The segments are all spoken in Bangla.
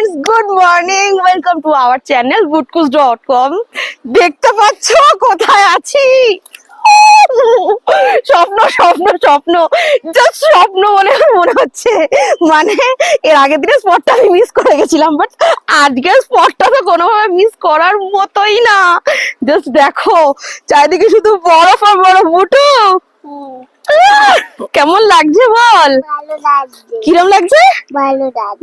Friends good morning welcome to our channel Butkus dot com দেখতে পাচ্ছ, কোথায় আছি? স্বপ্ন স্বপ্ন স্বপ্ন। জাস্ট স্বপ্ন বলে মনে হচ্ছে। মানে এর আগের দিনের স্পটটা আমি মিস করে গেছিলাম বাট আজকের স্পটটা তো কোনোভাবে মিস করার মতোই না। জাস্ট দেখো, চারিদিকে শুধু বরফ আর বরফ বুটু। কেমন লাগছে বল? ভালো কিরম লাগছে?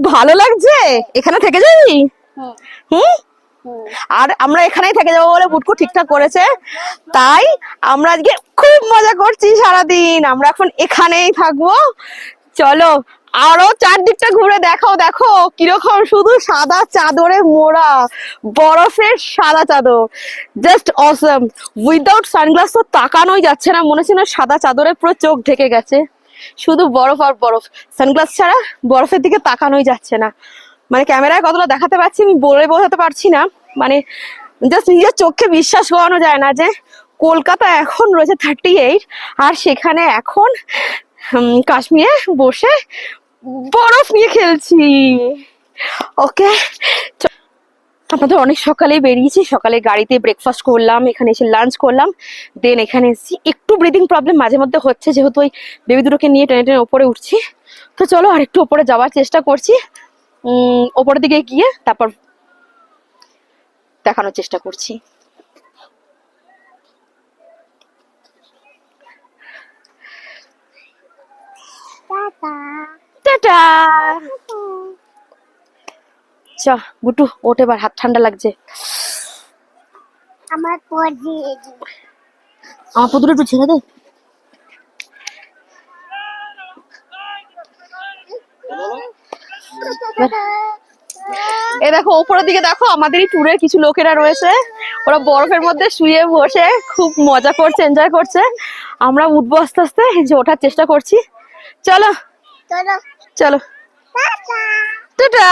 ভালো লাগছে। এখানে থেকে যাবি? হুম। আর আমরা এখানেই থেকে যাব বলে বুটকু ঠিকঠাক করেছে। তাই আমরা আজকে খুব মজা করছি সারাদিন। আমরা এখন এখানেই থাকব। চলো আরও চারদিকটা ঘুরে দেখো দেখো কীরকম শুধু সাদা চাদরে মোড়া, বরফের সাদা চাদর। জাস্ট অসম উইদাউট সানগ্লাস তো তাকানোই যাচ্ছে না, মনে হচ্ছে না সাদা চাদরে পুরো চোখ ঢেকে গেছে। শুধু বরফ আর বরফ। সানগ্লাস ছাড়া বরফের দিকে তাকানোই যাচ্ছে না। মানে ক্যামেরায় কতটা দেখাতে পারছি আমি বলে বোঝাতে পারছি না। মানে জাস্ট নিজের চোখে বিশ্বাস করানো যায় না যে কলকাতা এখন রয়েছে থার্টি এইট আর সেখানে এখন কাশ্মীরে বসে বরফ নিয়ে খেলছি। ওকে? আমাদের অনেক সকালেই বেরিয়েছি। সকালে গাড়িতে ব্রেকফাস্ট করলাম, এখানে এসে লাঞ্চ করলাম। দেন এখানে এসেছি। একটু ব্রিদিং প্রবলেম মাঝে মধ্যে হচ্ছে, যেহেতু ওই বেবি দুটোকে নিয়ে টেনে টেনে ওপরে উঠছি। তো চলো আর একটু ওপরে যাওয়ার চেষ্টা করছি। ওপরের দিকে গিয়ে তারপর দেখানোর চেষ্টা করছি টাটা টাটা চ বুটু ওঠ এবার হাত ঠান্ডা লাগছে। আমার পর আমার পুতুল একটু ছেড়ে দে। এ দেখো উপরের দিকে দেখো আমাদেরই ট্যুরের কিছু লোকেরা রয়েছে। ওরা বরফের মধ্যে শুয়ে বসে খুব মজা করছে এনজয় করছে। আমরা উঠবো আস্তে আস্তে যে ওঠার চেষ্টা করছি। চলো। চলো। চলো। টাটা।